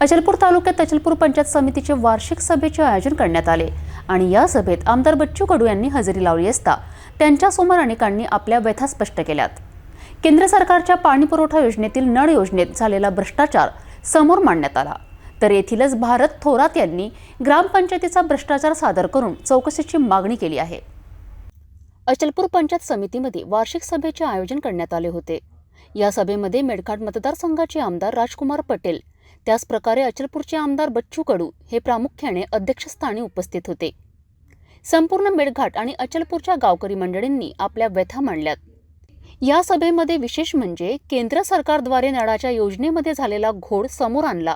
अचलपूर तालुक्यात अचलपूर पंचायत समितीचे वार्षिक सभेचे आयोजन करण्यात आले. आणि या सभेत आमदार बच्चू कडू यांनी हजेरी लावली असता त्यांच्यासमोर अनेकांनी आपल्या व्यथा स्पष्ट केल्यात. केंद्र सरकारच्या पाणी पुरवठा योजनेतील नळ योजनेत झालेला भ्रष्टाचार समोर मांडण्यात आला. तर येथीलच भारत थोरात यांनी ग्रामपंचायतीचा भ्रष्टाचार सादर करून चौकशीची मागणी केली आहे. अचलपूर पंचायत समितीमध्ये वार्षिक सभेचे आयोजन करण्यात आले होते. या सभेमध्ये मेडघाट मतदारसंघाचे आमदार राजकुमार पटेल त्याचप्रकारे अचलपूरचे आमदार बच्चू कडू हे प्रामुख्याने अध्यक्षस्थानी उपस्थित होते. संपूर्ण मेळघाट आणि अचलपूरच्या गावकरी मंडळींनी आपल्या व्यथा मांडल्यात. या सभेमध्ये विशेष म्हणजे केंद्र सरकारद्वारे नळाच्या योजनेमध्ये झालेला घोड समोर आणला.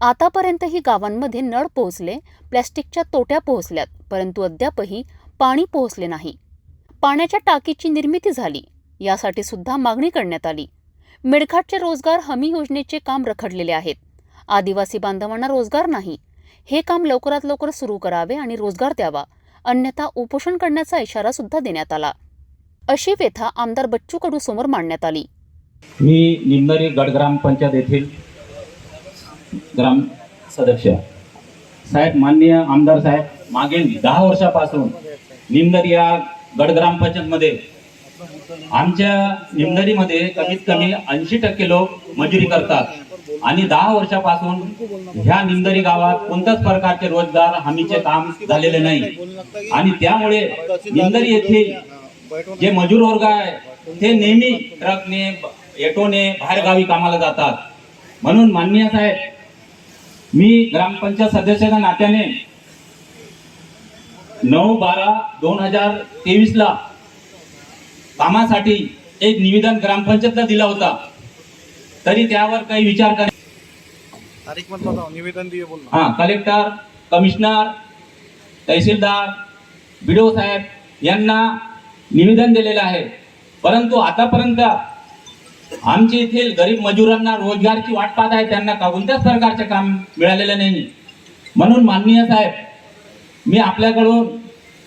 आतापर्यंतही गावांमध्ये नळ पोहोचले प्लॅस्टिकच्या तोट्या पोहोचल्यात परंतु अद्यापही पाणी पोहोचले नाही. पाण्याच्या टाकीची निर्मिती झाली यासाठी सुद्धा मागणी करण्यात आली. मेडघाटचे रोजगार हमी योजनेचे काम रखडलेले आहेत. आदिवासी बांधवांना रोजगार नाही. हे काम लवकरात लवकर सुरू करावे आणि रोजगार द्यावा. अन्यथा उपोषण करण्याचा इशारा सुद्धा देण्यात आला. अशी व्यथा आमदार बच्चू कडू समोर मांडण्यात आली. मी निमनरी गडग्राम पंचायत येथील ग्राम सदस्य. साहेब माननीय आमदार साहेब मागील दहा वर्षापासून निमनरी या गडग्राम पंचायतमध्ये आमच्या निमनरीमध्ये कमीत कमी ऐंशी टक्के लोक मजुरी करतात. आणि दहा वर्षापासून ह्या निमदरी गावात कोणत्याच प्रकारचे रोजगार हमीचे काम झालेले नाही. आणि त्यामुळे निमदरी येथील जे मजूर वर्ग आहे ते नेहमी ट्रकने एटोने बाहेर गावी कामाला जातात. म्हणून माननीय साहेब मी ग्रामपंचायत सदस्याच्या नात्याने नऊ बारा दोन हजार तेवीस ला कामासाठी एक निवेदन ग्रामपंचायतला दिला होता. तरी त्यावर काही विचार कर तारीख निवेदन दिए हा कलेक्टर कमिशनर तहसीलदार बिडो साहेब यांना निवेदन दिलेलं आहे. परंतु आतापर्यंत आमच्या येथील गरीब मजुरांना रोजगारची वाट पाहत आहे त्यांना का- कोणत्याच प्रकारचे काम मिळालेलं नाही. म्हणून माननीय साहेब मी आपल्याकडून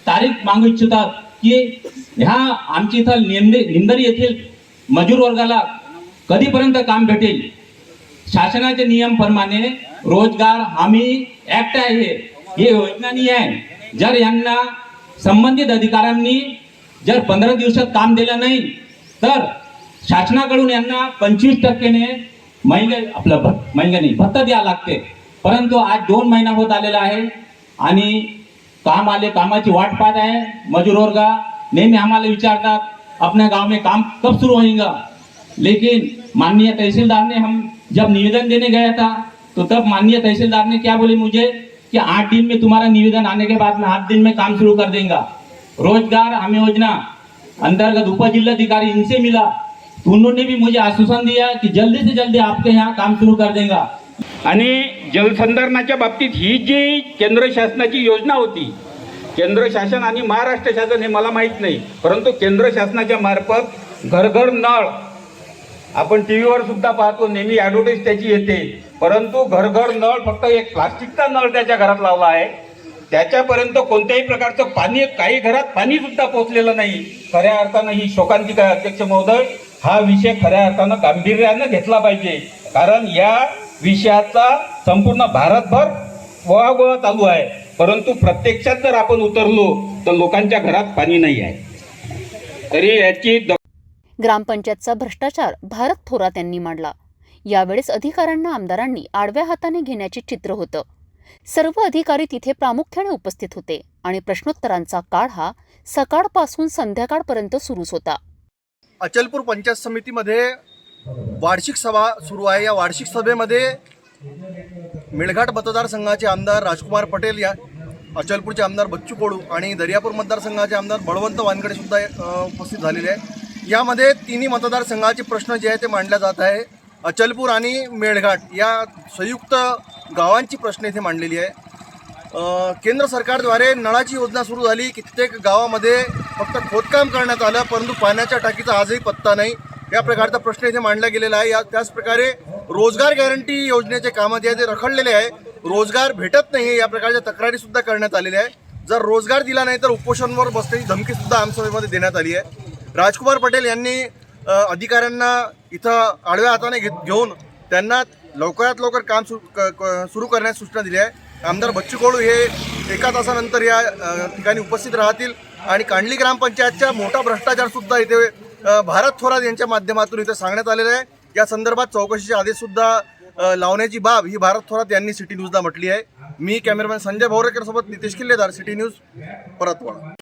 तारीख मागू इच्छितात की ह्या आमची इथं निंदे निंदरी येथील मजूर वर्गाला कधीपर्यंत काम भेटेल? शासनाचे नियम प्रमाणे रोजगार हमी ऍक्ट आहे हे. हे योजना नाही आहे. जर यांना संबंधित अधिकाऱ्यांनी जर पंधरा दिवसात काम दिलं नाही तर शासनाकडून यांना पंचवीस टक्केने महिने आपलं भ- नाही भत्ता द्यावं लागते. परंतु आज दोन महिना होत आलेला आहे आणि काम आले, कामाची वाट पाहत आहे. मजूर वर्ग, नेहमी आम्हाला विचारतात अपने गाँव में काम कब शुरू होएगा लेकिन माननीय तहसीलदार ने हम जब निवेदन देने गया था तो तब माननीय तहसीलदार ने क्या बोले मुझे? कि आठ दिन में तुम्हारा निवेदन आने के बाद में आठ दिन में काम शुरू कर देगा। रोज़गार हमें योजना, अंतर्गत उप जिलाधिकारी इनसे मिला। तो उन्होंने भी मुझे आश्वासन दिया कि जल्दी से जल्दी आपके यहाँ काम शुरू कर देगा। आणि जलसंधारणाच्या बाबतीत ही जी केंद्र शासनाची योजना होती केंद्र शासन आणि महाराष्ट्र शासन हे मला माहीत नाही परंतु केंद्र शासनाच्या मार्फत घरघर नळ आपण टी व्हीवर सुद्धा पाहतो नेहमी ॲडव्हर्टाईज त्याची येते परंतु घरघर नळ फक्त एक प्लास्टिकचा नळ त्याच्या घरात लावला आहे. त्याच्यापर्यंत कोणत्याही प्रकारचं पाणी काही घरात पाणी सुद्धा पोहोचलेलं नाही. खऱ्या अर्थानं ही शोकांतिका अध्यक्ष महोदय. हा विषय खऱ्या अर्थानं गांभीर्यानं घेतला पाहिजे. कारण या विषयाचा संपूर्ण भारतभर गोळागोळा चालू आहे. परंतु प्रत्यक्षात जर आपण उतरलो तर लोकांच्या घरात पाणी नाही आहे. तरी याची ग्रामपंचायतचा भ्रष्टाचार भारत थोरात यांनी मांडला. यावेळेस अधिकाऱ्यांना आमदारांनी आडव्या हाताने घेण्याचे चित्र होतं. सर्व अधिकारी तिथे प्रामुख्याने उपस्थित होते आणि प्रश्नोत्तरांचा काळ हा सकाळपासून संध्याकाळपर्यंत सुरूच होता. अचलपूर पंचायत समितीमध्ये वार्षिक सभा सुरू आहे. या वार्षिक सभेमध्ये मेळघाट मतदारसंघाचे आमदार राजकुमार पटेल या अचलपूरचे आमदार बच्चू कडू आणि दर्यापूर मतदारसंघाचे आमदार बळवंत वानकडे सुद्धा उपस्थित झालेले आहे यामध्ये तिन्ही मतदारसंघाचे प्रश्न जे आहे ते मांडले जात आहे. अचलपूर आणि मेळघाट या संयुक्त गावांची प्रश्न इथे मांडलेली आहे. केंद्र सरकारद्वारे नळाची योजना सुरू झाली. कित्येक गावामध्ये फक्त खोदकाम करण्यात आलं परंतु पाण्याच्या टाकीचा आजही पत्ता नाही. या प्रकारचा प्रश्न इथे मांडला गेलेला आहे. या त्याचप्रकारे रोजगार गॅरंटी योजनेचे कामं जे आहे ते रखडलेले आहे. रोजगार भेटत नाही या प्रकारच्या तक्रारी सुद्धा करण्यात आलेल्या आहे जर रोजगार दिला नाही तर उपोषणवर बसण्याची धमकी सुद्धा आमसभेमध्ये देण्यात आली आहे. राजकुमार पटेल यांनी अधिकाऱ्यांना इथं आडव्या हाताने घेत घेऊन त्यांना लवकरात लवकर काम सुरू क- क- सुरू करण्यास सूचना दिली आहे. आमदार बच्चू कडू हे एका तासानंतर या ठिकाणी उपस्थित राहतील. आणि कांडली ग्रामपंचायतच्या मोठा भ्रष्टाचारसुद्धा इथे भारत थोरात यांच्या माध्यमातून इथं सांगण्यात आलेलं आहे. या संदर्भात चौकशीचे आदेश सुद्धा लावण्याची बाब ही भारत थोरात यांनी सिटी न्यूजला म्हटली आहे. मी कॅमेरामॅन संजय भोवरेकर सोबत नितेश किल्लेदार सिटी न्यूज परतवाडा.